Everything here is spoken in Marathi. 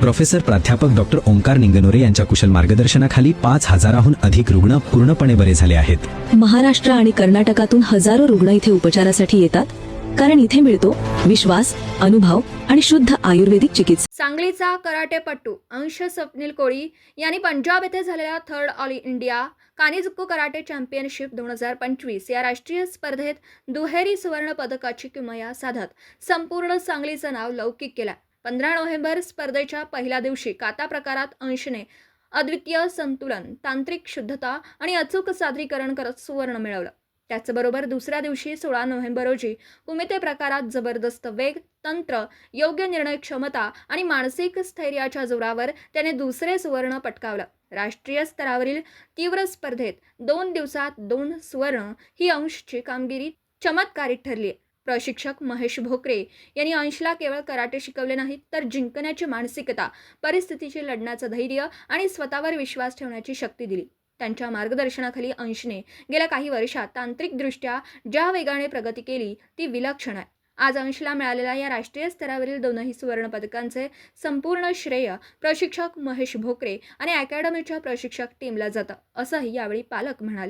Professor प्राध्यापक डॉक्टर ओंकार निंगनोरे यांच्या कुशल मार्गदर्शनाखाली पाच हजाराहून अधिक रुग्ण पूर्णपणे बरे झाले आहेत. महाराष्ट्र आणि कर्नाटकातून हजारो रुग्ण इथे उपचारासाठी येतात. कारण इथे मिळतो विश्वास अनुभव आणि शुद्ध आयुर्वेदिक चिकित्सा. सांगलीचा कराटेपटू अंश स्वप्नील कोळी यांनी पंजाब येथे झालेल्या थर्ड ऑल इंडिया कानिजुक्कू कराटे चॅम्पियनशिप दोन हजार पंचवीस या राष्ट्रीय स्पर्धेत दुहेरी सुवर्ण पदकाची किमया साधत संपूर्ण सांगलीचं नाव लौकिक केलं. पंधरा नोव्हेंबर स्पर्धेच्या पहिल्या दिवशी काता प्रकारात अंशने अद्वितीय संतुलन तांत्रिक शुद्धता आणि अचूक सादरीकरण करत सुवर्ण मिळवलं. त्याचबरोबर दुसऱ्या दिवशी सोळा नोव्हेंबर रोजी कुमिते प्रकारात जबरदस्त वेग तंत्र योग्य निर्णय क्षमता आणि मानसिक स्थैर्याच्या जोरावर त्याने दुसरे सुवर्ण पटकावलं. राष्ट्रीय स्तरावरील तीव्र स्पर्धेत दोन दिवसात दोन सुवर्ण ही अंशची कामगिरी चमत्कारिक ठरली आहे प्रशिक्षक महेश भोकरे यांनी अंशला केवळ कराटे शिकवले नाहीत तर जिंकण्याची मानसिकता परिस्थितीशी लढण्याचं धैर्य आणि स्वतःवर विश्वास ठेवण्याची शक्ती दिली. त्यांच्या मार्गदर्शनाखाली अंशने गेल्या काही वर्षात तांत्रिकदृष्ट्या ज्या वेगाने प्रगती केली ती विलक्षण आहे. आज अंशला मिळालेल्या या राष्ट्रीय स्तरावरील दोनही सुवर्णपदकांचे संपूर्ण श्रेय प्रशिक्षक महेश भोकरे आणि अकॅडमीच्या प्रशिक्षक टीमला जातं असंही यावेळी पालक म्हणाले.